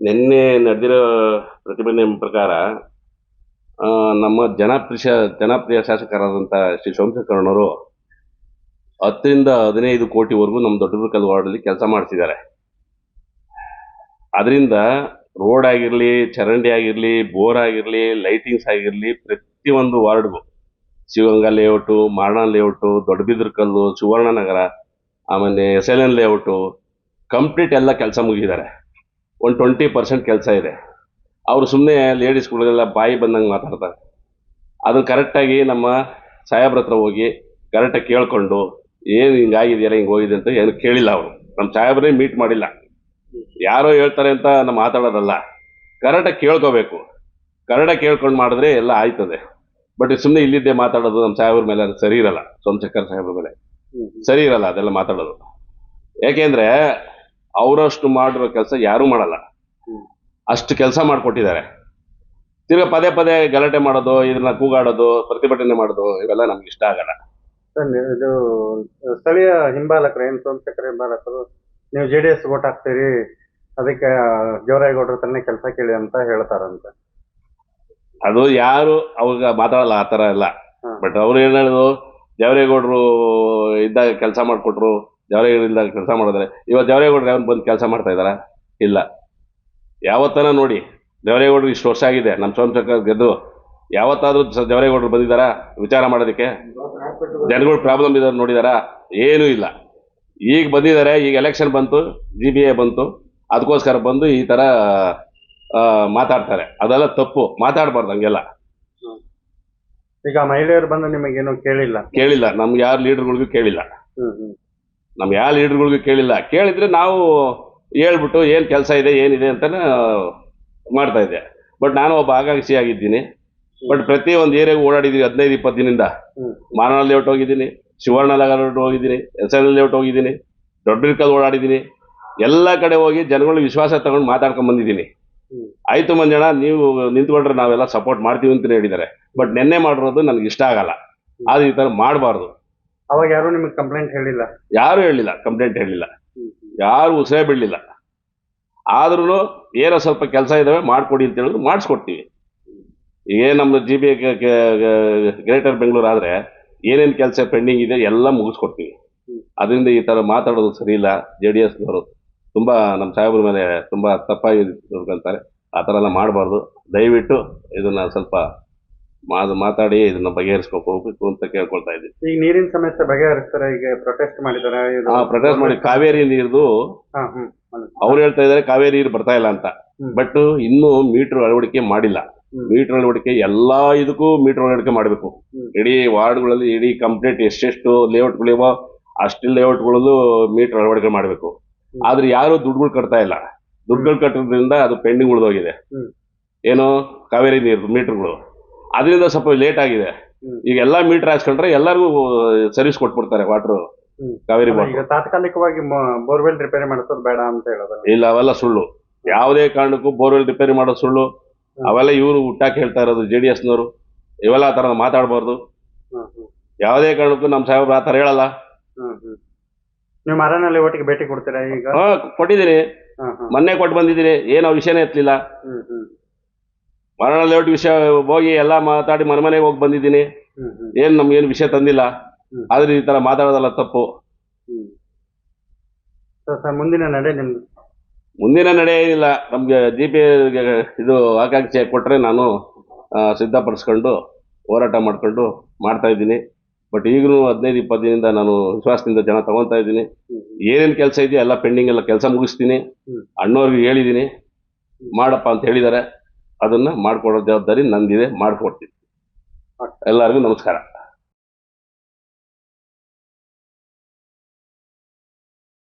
ನಿನ್ನೆ ನಡೆದಿರೋ ಪ್ರತಿಭಟನೆ ಪ್ರಕಾರ ನಮ್ಮ ಜನಪ್ರಿಯ ಜನಪ್ರಿಯ ಶಾಸಕರಾದಂಥ ಶ್ರೀ ಸೋಮಶೇಖರಣ್ಣವರು ಹತ್ತರಿಂದ ಹದಿನೈದು ಕೋಟಿವರೆಗೂ ನಮ್ಮ ದೊಡ್ಡಬಳ್ಳಕಲ್ ವಾರ್ಡಲ್ಲಿ ಕೆಲಸ ಮಾಡಿಸಿದ್ದಾರೆ ಅದರಿಂದ ರೋಡ್ ಆಗಿರಲಿ, ಚರಂಡಿ ಆಗಿರಲಿ, ಬೋರ್ ಆಗಿರಲಿ, ಲೈಟಿಂಗ್ಸ್ ಆಗಿರಲಿ, ಪ್ರತಿಯೊಂದು ವಾರ್ಡ್ಗೂ, ಶಿವಗಂಗಾ ಲೇಔಟು, ಮಾರಣ ಲೇಔಟು ದೊಡ್ಡಬಿದ್ರಕಲ್ಲು ಸುವರ್ಣನಗರ, ಆಮೇಲೆ S L N layout, complete ಎಲ್ಲ ಕೆಲಸ ಮುಗಿದಿದ್ದಾರೆ. ಒಂದು ಟ್ವೆಂಟಿ ಪರ್ಸೆಂಟ್ ಕೆಲಸ ಇದೆ. ಅವರು ಸುಮ್ಮನೆ ಲೇಡೀಸ್ಗಳಿಗೆಲ್ಲ ಬಾಯಿ ಬಂದಂಗೆ ಮಾತಾಡ್ತಾರೆ. ಅದನ್ನು ಕರೆಕ್ಟಾಗಿ ನಮ್ಮ ಸಾಹೇಬ್ರ ಹತ್ರ ಹೋಗಿ ಕರೆಕ್ಟಾಗಿ ಕೇಳಿಕೊಂಡು ಏನು ಹಿಂಗಾಗಿದೆಯಲ್ಲ ಹಿಂಗೆ ಹೋಗಿದೆ ಅಂತ ಏನು ಕೇಳಿಲ್ಲ ಅವರು. ನಮ್ಮ ಸಾಹೇಬ್ರೇ ಮೀಟ್ ಮಾಡಿಲ್ಲ. ಯಾರೋ ಹೇಳ್ತಾರೆ ಅಂತ ನಾವು ಮಾತಾಡೋದಲ್ಲ ಕರೆಕ್ಟಾಗಿ ಕೇಳ್ಕೋಬೇಕು. ಕರೆಕ್ಟಾಗಿ ಕೇಳ್ಕೊಂಡು ಮಾಡಿದ್ರೆ ಎಲ್ಲ ಆಯ್ತದೆ. ಬಟ್ ಸುಮ್ಮನೆ ಇಲ್ಲಿದ್ದೇ ಮಾತಾಡೋದು ನಮ್ಮ ಸಾಹೇಬ್ರ ಮೇಲೆ ಅದು ಸರಿ ಇರಲ್ಲ. ಸೋಮಶೇಖರ್ ಸಾಹೇಬ್ರ ಮೇಲೆ. ಸರಿ ಇರಲ್ಲ ಅದೆಲ್ಲ ಮಾತಾಡೋದು. ಯಾಕೆಂದ್ರೆ ಅವರಷ್ಟು ಮಾಡಿರೋ ಕೆಲಸ ಯಾರೂ ಮಾಡಲ್ಲ. ಅಷ್ಟು ಕೆಲಸ ಮಾಡಿಕೊಟ್ಟಿದ್ದಾರೆ. ತಿರ್ಗ ಪದೇ ಪದೇ ಗಲಾಟೆ ಮಾಡೋದು ಇದನ್ನ ಕೂಗಾಡೋದು ಪ್ರತಿಭಟನೆ ಮಾಡೋದು ಇವೆಲ್ಲ ನಮ್ಗೆ ಇಷ್ಟ ಆಗಲ್ಲ. ಸರ್ ಇದು ಸ್ಥಳೀಯ ಹಿಂಬಾಲಕರು ಏನು ಸೋಮಶೇಖರ ಹಿಂಬಾಲಕರು ನೀವು ಜೆ ಡಿ ಎಸ್ ವೋಟ್ ಹಾಕ್ತೀರಿ ಅದಕ್ಕೆ ಜೋರಾಗೌಡ್ರ ಹತ್ರನೇ ಕೆಲಸ ಕೇಳಿ ಅಂತ ಹೇಳ್ತಾರಂತೆ. ಅದು ಯಾರು ಅವಾಗ ಮಾತಾಡಲ್ಲ ಆ ಥರ ಎಲ್ಲ. ಬಟ್ ಅವ್ರು ಏನು ಹೇಳೋದು ದೇವರೇಗೌಡರು ಇದ್ದಾಗ ಕೆಲಸ ಮಾಡಿಕೊಟ್ರು ದೇವರೇಗೌಡ ಇದ್ದಾಗ ಕೆಲಸ ಮಾಡಿದ್ರೆ ಇವತ್ತು ದೇವರೇಗೌಡರು ಯಾವ್ದು ಬಂದು ಕೆಲಸ ಮಾಡ್ತಾ ಇದ್ದಾರಾ? ಇಲ್ಲ. ಯಾವತ್ತನ ನೋಡಿ ದೇವರೇಗೌಡರು ಇಷ್ಟು ವರ್ಷ ಆಗಿದೆ ನಮ್ಮ ಸೋಮಶೇಖರ್ ಗೆದ್ದು ಯಾವತ್ತಾದರೂ ದೇವರೇಗೌಡರು ಬಂದಿದ್ದಾರಾ? ವಿಚಾರ ಮಾಡೋದಕ್ಕೆ? ಜನಗಳು ಪ್ರಾಬ್ಲಮ್ ಇದ್ದಾರೆ ನೋಡಿದಾರಾ? ಏನೂ ಇಲ್ಲ. ಈಗ ಬಂದಿದ್ದಾರೆ ಈಗ ಎಲೆಕ್ಷನ್ ಬಂತು ಜಿ ಬಿ ಎ ಬಂತು ಅದಕ್ಕೋಸ್ಕರ ಬಂದು ಈ ಥರ ಮಾತಾಡ್ತಾರೆ. ಅದೆಲ್ಲ ತಪ್ಪು. ಮಾತಾಡಬಾರ್ದು ಹಂಗೆಲ್ಲ. ಈಗ ಮಹಿಳೆಯರು ಬಂದು ನಿಮಗೇನು ಕೇಳಿಲ್ಲ? ಕೇಳಿಲ್ಲ. ನಮ್ಗೆ ಯಾರು ಲೀಡರ್ಗಳಿಗೂ ಕೇಳಿಲ್ಲ. ನಮ್ಗೆ ಯಾವ ಲೀಡರ್ಗಳಿಗೂ ಕೇಳಿಲ್ಲ. ಕೇಳಿದ್ರೆ ನಾವು ಹೇಳ್ಬಿಟ್ಟು ಏನು ಕೆಲಸ ಇದೆ ಏನಿದೆ ಅಂತ ಮಾಡ್ತಾ ಇದ್ದೆ. ಬಟ್ ನಾನು ಒಬ್ಬ ಆಕಾಂಕ್ಷಿ ಆಗಿದ್ದೀನಿ. ಬಟ್ ಪ್ರತಿ ಒಂದು ಏರಿಯಾಗೆ ಓಡಾಡಿದ್ದೀನಿ ಹದಿನೈದು ಇಪ್ಪತ್ತು ದಿನದಿಂದ. ಮಾರಣ ಲೇಔಟ್ ಹೋಗಿದ್ದೀನಿ ಶಿವರ್ಣ ನಗರ ಹೋಗಿದ್ದೀನಿ ಎಸ್ ಎಲ್ ಲೇಔಟ್ ಹೋಗಿದ್ದೀನಿ ದೊಡ್ಡಬಿರ್ಕಲ್ ಓಡಾಡಿದ್ದೀನಿ ಎಲ್ಲ ಕಡೆ ಹೋಗಿ ಜನಗಳ ವಿಶ್ವಾಸ ತಗೊಂಡು ಮಾತಾಡ್ಕೊಂಡು ಬಂದಿದ್ದೀನಿ. ಆಯಿತು ಆಯ್ತು ಮಂಜಣ್ಣ ನೀವು ನಿಂತ್ಕೊಂಡ್ರೆ ನಾವೆಲ್ಲ ಸಪೋರ್ಟ್ ಮಾಡ್ತೀವಿ ಅಂತ ಹೇಳಿದ್ದಾರೆ. ಬಟ್ ನೆನ್ನೆ ಮಾಡಿರೋದು ನನಗೆ ಇಷ್ಟ ಆಗಲ್ಲ. ಆದ್ರೆ ಈ ಥರ ಮಾಡಬಾರ್ದು. ಅವಾಗ ಯಾರು ನಿಮಗೆ ಕಂಪ್ಲೇಂಟ್ ಹೇಳಿಲ್ಲ? ಯಾರು ಹೇಳಿಲ್ಲ ಕಂಪ್ಲೇಂಟ್ ಹೇಳಿಲ್ಲ. ಯಾರು ಉಸಿರೇ ಬಿಡಲಿಲ್ಲ. ಆದ್ರೂ ಏನೋ ಸ್ವಲ್ಪ ಕೆಲಸ ಇದಾವೆ, ಮಾಡಿಕೊಡಿ ಅಂತ ಹೇಳಿದ್ರು, ಮಾಡಿಸ್ಕೊಡ್ತೀವಿ. ಈಗ ನಮ್ಮದು ಜಿ ಬಿ ಗ್ರೇಟರ್ ಬೆಂಗಳೂರು ಆದರೆ ಏನೇನು ಕೆಲಸ ಪೆಂಡಿಂಗ್ ಇದೆ ಎಲ್ಲ ಮುಗಿಸ್ಕೊಡ್ತೀವಿ. ಅದರಿಂದ ಈ ಥರ ಮಾತಾಡೋದು ಸರಿ ಇಲ್ಲ. ಜೆ ಡಿ ಎಸ್ನವರು ತುಂಬ ನಮ್ಮ ಸಾಹೇಬ್ರ ಮೇಲೆ ತುಂಬ ತಪ್ಪಾಗಿ ತಿಳ್ಕೊಂತಾರೆ ಆ ಥರ ಎಲ್ಲ ಮಾಡಬಾರ್ದು. ದಯವಿಟ್ಟು ಇದನ್ನು ಸ್ವಲ್ಪ ಮಾತು ಮಾತಾಡಿ ಇದನ್ನ ಬಗೆಹರಿಸ್ಕೋಬೇಕು ಅಂತ ಕೇಳ್ಕೊಳ್ತಾ ಇದ್ದೀನಿ ಈಗ ನೀರಿನ ಸಮಸ್ಯೆ ಬಗೆಹರಿಸ್ತಾರೆ ಈಗ ಪ್ರೊಟೆಸ್ಟ್ ಮಾಡಿದ್ದಾರೆ ಇದು- ಪ್ರೊಟೆಸ್ಟ್ ಮಾಡಿ ಕಾವೇರಿ ನೀರ್ದು ಹಾ, ಹ್ಮ್ ಹೌದು. ಅವ್ರು ಹೇಳ್ತಾ ಇದಾರೆ ಕಾವೇರಿ ನೀರು ಬರ್ತಾ ಇಲ್ಲ ಅಂತ ಹ್ಮ್. ಬಟ್ ಇನ್ನೂ ಮೀಟರ್ ಅಳವಡಿಕೆ ಮಾಡಿಲ್ಲ ಹ್ಮ್. ಮೀಟರ್ ಅಳವಡಿಕೆ ಎಲ್ಲಾ ಇದಕ್ಕೂ ಮೀಟರ್ ಅಳವಡಿಕೆ ಮಾಡಬೇಕು ಹ್ಮ್. ಇಡೀ ವಾರ್ಡ್ಗಳಲ್ಲಿ ಇಡೀ ಕಂಪ್ಲೀಟ್ ಎಷ್ಟೆಷ್ಟು ಲೇಔಟ್ಗಳಿವೋ ಅಷ್ಟು ಲೇಔಟ್ಗಳಲ್ಲೂ ಮೀಟರ್ ಅಳವಡಿಕೆ ಮಾಡಬೇಕು ಹ್ಮ್. ಆದ್ರೆ ಯಾರು ದುಡ್ಡುಗಳು ಕಟ್ತಾ ಇಲ್ಲ ದುಡ್ಡುಗಳು ಕಟ್ಟೋದ್ರಿಂದ ಅದು ಪೆಂಡಿಂಗ್ ಉಳಿದೋಗಿದೆ ಹ್ಮ್. ಏನು ಕಾವೇರಿ ನೀರು ಮೀಟರ್ಗಳು ಅದರಿಂದ ಸ್ವಲ್ಪ ಲೇಟ್ ಆಗಿದೆ. ಈಗ ಎಲ್ಲಾ ಮೀಟರ್ ಹಾಕ್ಸ್ಕೊಂಡ್ರೆ ಎಲ್ಲರಿಗೂ ಸರ್ವಿಸ್ ಕೊಟ್ಬಿಡ್ತಾರೆ ವಾಟರ್ ಕಾವೇರಿ ಈಗ ತಾತ್ಕಾಲಿಕವಾಗಿ ಬೋರ್ವೆಲ್ ರಿಪೇರಿ ಮಾಡಿಸೋದು ಬೇಡ ಅಂತ ಹೇಳೋದು. ಇಲ್ಲ ಅವೆಲ್ಲ ಸುಳ್ಳು. ಯಾವುದೇ ಕಾರಣಕ್ಕೂ ಬೋರ್ವೆಲ್ ರಿಪೇರಿ ಮಾಡೋ ಸುಳ್ಳು. ಅವೆಲ್ಲ ಇವರು ಹುಟ್ಟಾಕಿ ಹೇಳ್ತಾ ಇರೋದು ಜೆ ಡಿ ಎಸ್ನವರು ಇವೆಲ್ಲ ಆ ತರ ಮಾತಾಡಬಾರ್ದು. ಯಾವುದೇ ಕಾರಣಕ್ಕೂ ನಮ್ಮ ಸಾಹೇಬ್ರು ಆ ಥರ ಹೇಳಲ್ಲ. ನೀವು ಮರನಲ್ಲಿ ಒಟ್ಟಿಗೆ ಭೇಟಿ ಕೊಡ್ತೀರಾ ಈಗ? ಕೊಟ್ಟಿದ್ದೀನಿ. ಮೊನ್ನೆ ಕೊಟ್ಟು ಬಂದಿದ್ದೀನಿ. ಏನೋ ವಿಷಯನೇ ಎತ್ತಲಿಲ್ಲ ಮರಣ ಲೇಔಟ್ ವಿಷಯ ಹೋಗಿ ಎಲ್ಲ ಮಾತಾಡಿ ಮನೆ ಮನೆಗೆ ಹೋಗಿ ಬಂದಿದ್ದೀನಿ. ಏನ್ ನಮ್ಗೇನು ವಿಷಯ ತಂದಿಲ್ಲ. ಆದ್ರೆ ಈ ತರ ಮಾತಾಡೋದಲ್ಲ ತಪ್ಪು. ಸರ್ ಮುಂದಿನ ನಡೆ ನಿಮ್ದು. ಮುಂದಿನ ನಡೆ ಏನಿಲ್ಲ. ನಮ್ಗೆ ಜಿ ಪಿ ಇದು ಆಕಾಂಕ್ಷೆ ಕೊಟ್ರೆ ನಾನು ಆ, ಸಿದ್ಧಪಡಿಸ್ಕೊಂಡು ಹೋರಾಟ ಮಾಡ್ಕೊಂಡು ಮಾಡ್ತಾ ಇದ್ದೀನಿ. ಬಟ್ ಈಗಲೂ ಹದಿನೈದು ಇಪ್ಪತ್ತು ದಿನದಿಂದ ನಾನು ವಿಶ್ವಾಸದಿಂದ ಜನ ತಗೊಂತಾ ಇದ್ದೀನಿ. ಏನೇನು ಕೆಲಸ ಇದೆಯೋ ಎಲ್ಲ ಪೆಂಡಿಂಗ್ ಎಲ್ಲ ಕೆಲಸ ಮುಗಿಸ್ತೀನಿ. ಅಣ್ಣವ್ರಿಗೆ ಹೇಳಿದ್ದೀನಿ. ಮಾಡಪ್ಪ ಅಂತ ಹೇಳಿದ್ದಾರೆ. ಅದನ್ನ ಮಾಡ್ಕೊಡೋ ಜವಾಬ್ದಾರಿ ನಂದಿದೆ ಮಾಡ್ಕೊಡ್ತೀನಿ. ಎಲ್ಲರಿಗೂ ನಮಸ್ಕಾರ.